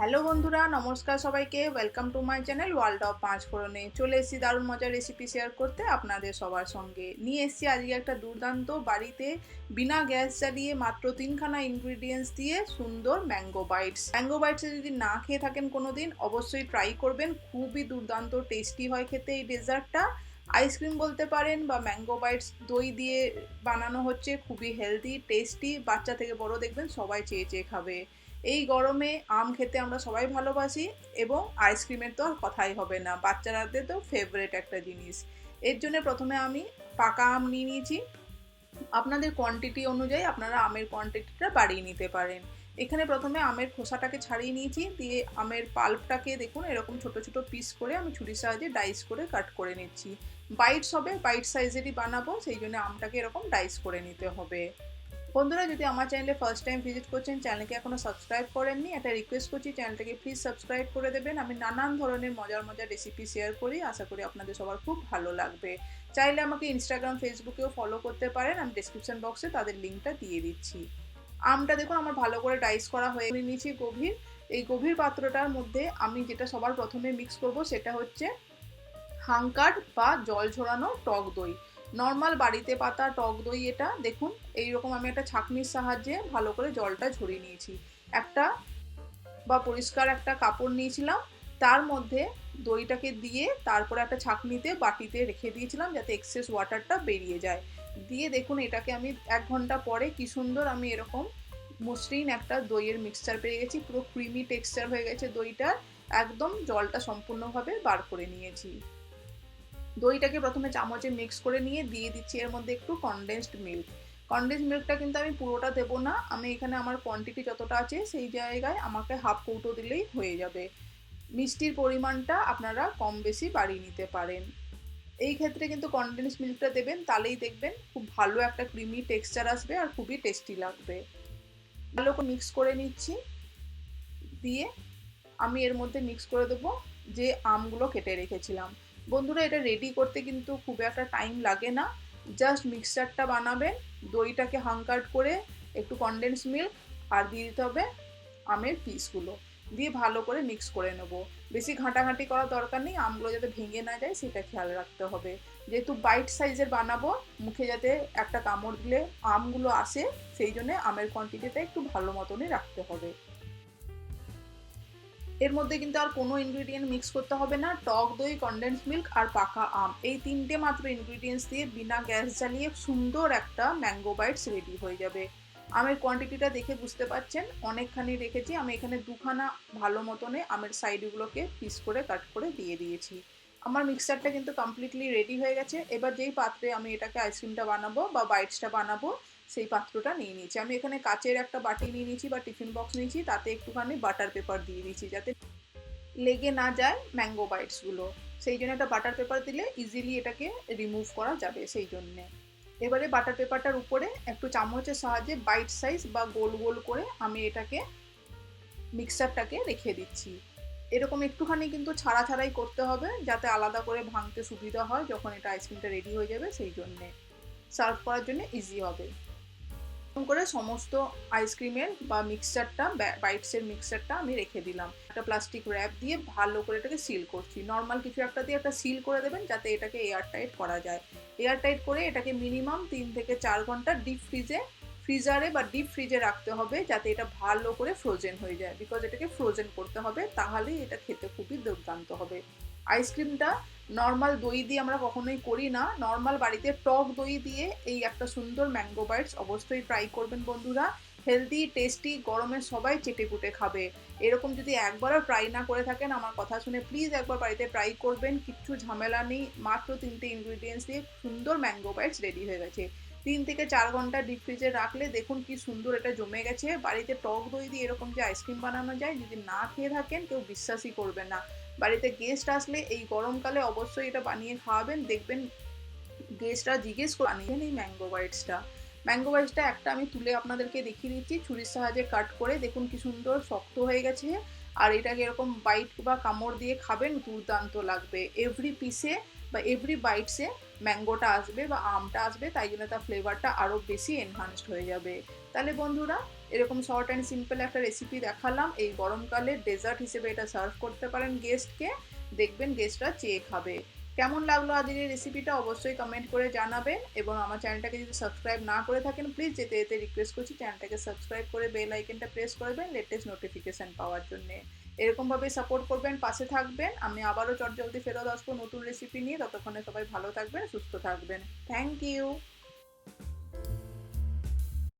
Hello বন্ধুরা, নমস্কার সবাইকে। Welcome to my channel world of পাঁচ ফোড়নে চলে এসেছি দারুণ মজার রেসিপি শেয়ার করতে আপনাদের সবার সঙ্গে। নিয়ে এসেছি আজকে একটা দুর্দান্ত বাড়িতে বিনা গ্যাস জ্বালিয়ে মাত্র তিনখানা ইনগ্রিডিয়েন্টস দিয়ে সুন্দর ম্যাঙ্গো বাইটস ম্যাঙ্গো বাইটসে যদি না খেয়ে থাকেন কোনো দিন অবশ্যই ট্রাই করবেন। খুবই দুর্দান্ত টেস্টি হয় খেতে এই ডেজার্টটা। আইসক্রিম বলতে পারেন বা ম্যাঙ্গো বাইটস দই দিয়ে বানানো হচ্ছে, খুবই হেলদি টেস্টি বাচ্চা থেকে বড় দেখবেন, সবাই চেয়ে চেয়ে খাবে। এই গরমে আম খেতে আমরা সবাই ভালোবাসি এবং আইসক্রিমের তো আর কথাই হবে না। বাচ্চারাদের তো ফেভারেট একটা জিনিস। এর জন্য প্রথমে আমি পাকা আম নিয়ে নিয়েছি। আপনাদের কোয়ান্টিটি অনুযায়ী আপনারা আমের কোয়ান্টিটিটা বাড়িয়ে নিতে পারেন। এখানে প্রথমে আমের খোসাটাকে ছাড়িয়ে নিয়েছি। দিয়ে আমের পাল্পটাকে দেখুন, এরকম ছোট ছোট পিস করে আমি ছুরির সাহায্যে ডাইস করে কাট করে নিচ্ছি। বাইটস হবে বাইট সাইজেরই বানাবো, সেই জন্য আমটাকে এরকম ডাইস করে নিতে হবে। বন্ধুরা, যদি আমার চ্যানেলে ফার্স্ট টাইম ভিজিট করছেন চ্যানেলকে এখনও সাবস্ক্রাইব করেননি, একটা রিকোয়েস্ট করছি চ্যানেলটাকে প্লিজ সাবস্ক্রাইব করে দেবেন। আমি নানান ধরনের মজার মজার রেসিপি শেয়ার করি, আশা করি আপনাদের সবার খুব ভালো লাগবে। চাইলে আমাকে ইনস্টাগ্রাম ফেসবুকেও ফলো করতে পারেন, আমি ডিসক্রিপশন বক্সে তাদের লিঙ্কটা দিয়ে দিচ্ছি। আমটা দেখুন, আমার ভালো করে ডাইস করা হয়ে নিয়েছি গভীর। এই গভীর পাত্রটার মধ্যে আমি যেটা সবার প্রথমে মিক্স করব, সেটা হচ্ছে হাঙ্কার বা জল ঝরানো টক দই। নর্মাল বাড়িতে পাতা, টক দই এটা, দেখুন, এইরকম আমি একটা ছাঁকনির সাহায্যে ভালো করে জলটা ঝরিয়ে নিয়েছি। একটা বা পরিষ্কার একটা কাপড় নিয়েছিলাম, তার মধ্যে দইটাকে দিয়ে তারপরে একটা ছাঁকনিতে বাটিতে রেখে দিয়েছিলাম যাতে এক্সেস ওয়াটারটা বেরিয়ে যায়। দিয়ে দেখুন, এটাকে আমি এক ঘণ্টা পরে কি সুন্দর আমি এরকম মসৃণ একটা দইয়ের মিক্সচার পেয়ে গেছি, পুরো ক্রিমি টেক্সচার হয়ে গেছে দইটার, একদম জলটা সম্পূর্ণভাবে বার করে নিয়েছি। দইটাকে প্রথমে চামচে মিক্স করে নিয়ে দিয়ে দিচ্ছি এর মধ্যে একটু কনডেন্সড মিল্ক কনডেন্স মিল্কটা কিন্তু আমি পুরোটা দেবো না, আমি এখানে আমার কোয়ান্টিটি যতটা আছে সেই জায়গায় আমাকে হাফ কৌটো দিলেই হয়ে যাবে। মিষ্টির পরিমাণটা আপনারা কম বেশি বাড়িয়ে নিতে পারেন। এই ক্ষেত্রে কিন্তু কনডেন্স মিল্কটা দেবেন, তাহলেই দেখবেন খুব ভালো একটা ক্রিমি টেক্সচার আসবে আর খুবই টেস্টি লাগবে। ভালো করে মিক্স করে নিচ্ছি, দিয়ে আমি এর মধ্যে মিক্স করে দেবো যে আমগুলো কেটে রেখেছিলাম। বন্ধুরা, এটা রেডি করতে কিন্তু খুব একটা টাইম লাগে না। জাস্ট মিক্সচারটা বানাবেন, দইটাকে হাঙ্কার্ড করে একটু কনডেন্স মিল্ক আর দিয়ে দিতে হবে আমের পিসগুলো দিয়ে ভালো করে মিক্স করে নেব। বেশি ঘাঁটাঘাঁটি করার দরকার নেই, আমগুলো যাতে ভেঙে না যায়, সেটা খেয়াল রাখতে হবে। যেহেতু বাইট সাইজের বানাবো, মুখে যাতে একটা কামড় দিলে আমগুলো আসে, সেই জন্য আমের কোয়ান্টিটিটা একটু ভালো মতনই রাখতে হবে। এর মধ্যে কিন্তু আর কোনো ইনগ্রিডিয়েন্ট মিক্স করতে হবে না। টক, দই কনডেন্স মিল্ক আর পাকা আম। এই তিনটে মাত্র ইনগ্রিডিয়েন্টস দিয়ে বিনা গ্যাস জ্বালিয়ে সুন্দর একটা ম্যাঙ্গো বাইটস রেডি হয়ে যাবে। আমের কোয়ান্টিটিটা দেখে বুঝতে পারছেন? অনেকখানি রেখেছি। আমি এখানে দুখানা ভালো মতনে আমের সাইডগুলোকে পিস করে কাট করে দিয়ে দিয়েছি। আমার মিক্সারটা কিন্তু কমপ্লিটলি রেডি হয়ে গেছে। এবার যেই পাত্রে আমি এটাকে আইসক্রিমটা বানাবো বা বাইটসটা বানাবো সেই পাত্রটা নিয়ে নিয়েছি। আমি এখানে কাচের একটা বাটি নিয়ে নিয়েছি বা টিফিন বক্স নিয়েছি, তাতে একটুখানি বাটার পেপার দিয়ে দিয়েছি যাতে লেগে না যায় ম্যাঙ্গো বাইটসগুলো সেই জন্য একটা বাটার পেপার দিলে ইজিলি এটাকে রিমুভ করা যাবে সেই জন্যে। এবারে বাটার পেপারটার উপরে একটু চামচের সাহায্যে বাইট সাইজ বা গোল গোল করে আমি এটাকে মিক্সারটাকে রেখে দিচ্ছি। এরকম একটুখানি কিন্তু ছাড়া ছাড়াই করতে হবে যাতে আলাদা করে ভাঙতে সুবিধা হয় যখন এটা আইসক্রিমটা রেডি হয়ে যাবে সেই জন্যে। সার্ভ করার জন্য ইজি হবে। করে সমস্ত আইসক্রিমের বা মিক্সচারটা বাইটসের মিক্সচারটা আমি রেখে দিলাম। একটা প্লাস্টিক র্যাপ দিয়ে ভালো করে এটাকে সিল করছি। নর্মাল কিছু একটা দিয়ে একটা সিল করে দেবেন যাতে এটাকে এয়ার টাইট করা যায়। এয়ার টাইট করে এটাকে মিনিমাম তিন থেকে চার ঘণ্টা ডিপ ফ্রিজে ফ্রিজারে বা ডিপ ফ্রিজে রাখতে হবে যাতে এটা ভালো করে ফ্রোজেন হয়ে যায়। বিকজ এটাকে ফ্রোজেন করতে হবে, তাহলেই এটা খেতে খুবই দুর্দান্ত হবে। আইসক্রিমটা নর্মাল দই দিয়ে আমরা কখনোই করি না। নর্মাল বাড়িতে টক দই দিয়ে এই একটা সুন্দর ম্যাঙ্গো বাইটস অবশ্যই ট্রাই করবেন বন্ধুরা। হেলদি টেস্টি গরমে সবাই চেটে কুটে খাবে। এরকম যদি একবারও ট্রাই না করে থাকেন, আমার কথা শুনে প্লিজ একবার বাড়িতে ট্রাই করবেন। কিচ্ছু ঝামেলা নেই। মাত্র তিনটে ইনগ্রিডিয়েন্টস দিয়ে সুন্দর ম্যাঙ্গো বাইটস রেডি হয়ে গেছে। তিন থেকে চার ঘণ্টা ডিপ ফ্রিজে রাখলে দেখুন কি সুন্দর এটা জমে গেছে। বাড়িতে টক দই দিয়ে এরকম যে আইসক্রিম বানানো যায়, যদি না খেয়ে থাকেন, কেউ বিশ্বাসই করবে না। বাড়িতে গেস্ট আসলে এই গরমকালে অবশ্যই এটা বানিয়ে খাওয়াবেন। দেখবেন গেস্টরা জিজ্ঞেস করে আনিয়েছেন এই ম্যাঙ্গো বাইটসটা ম্যাঙ্গো বাইটসটা একটা আমি তুলে আপনাদেরকে দেখিয়ে দিচ্ছি, ছুরির সাহায্যে কাট করে। দেখুন কি সুন্দর শক্ত হয়ে গেছে। আর এটাকে এরকম বাইট বা কামড় দিয়ে খাবেন, দুর্দান্ত লাগবে। এভরি পিসে বা এভরি বাইটসে ম্যাঙ্গোটা আসবে বা আমটা আসবে, তাই জন্য তার ফ্লেভারটা আরও বেশি এনহান্সড হয়ে যাবে। তাহলে বন্ধুরা, এরকম শর্ট অ্যান্ড সিম্পল একটা রেসিপি দেখালাম। এই গরমকালে ডেজার্ট হিসেবে এটা সার্ভ করতে পারেন গেস্টকে দেখবেন গেস্টরা চেয়ে খাবে। কেমন লাগল আজকের রেসিপিটা অবশ্যই কমেন্ট করে জানাবেন এবং আমার চ্যানেলটাকে যদি সাবস্ক্রাইব না করে থাকেন প্লিজ যেতে যেতে রিকোয়েস্ট করছি চ্যানেলটাকে সাবস্ক্রাইব করে বেল আইকনটা প্রেস করবেন লেটেস্ট নোটিফিকেশান পাওয়ার জন্য। এরকমভাবে সাপোর্ট করবেন, পাশে থাকবেন। আমি আবারও চটজলদি ফেরত আসব নতুন রেসিপি নিয়ে। ততক্ষণে সবাই ভালো থাকবেন, সুস্থ থাকবেন। Thank you